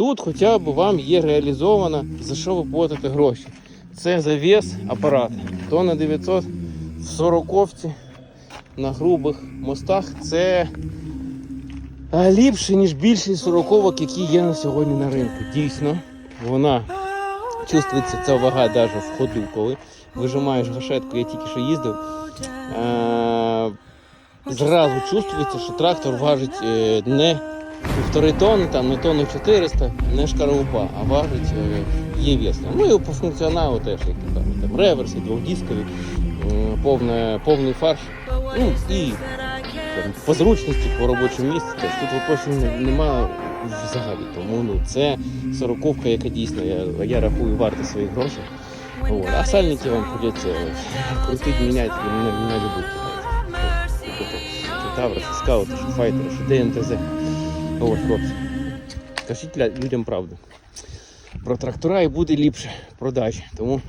тут хоча б вам є реалізовано, за що ви платите гроші. Це завес апарат. То на 940 на грубих мостах це ліпше, ніж більшість сороковок, які є на сьогодні на ринку. Дійсно, вона чувствується ця вага навіть в ходу, коли вижимаєш гашетку, я тільки що їздив. Зразу чувствується, що трактор важить е, не півтори тонни, там не тонну 400, не шкаралупа, а важить е, є вес. Ну і по функціоналу теж, як то кажуть, там реверси, двохдискові, е, повне, повний фарш. Ну і там, по зручності, по робочому місці. Теж тут вопросів немає взагалі. Тому ну, це сороковка, яка дійсно, я, я рахую, варта своїх грошей. От. А сальники вам придеться крутити, міняти на, на любу Тавра, чи скаути, файтери, ДНТЗ. От, хлопці. Кажіть людям правду. Про трактора і буде ліпше продажі. Тому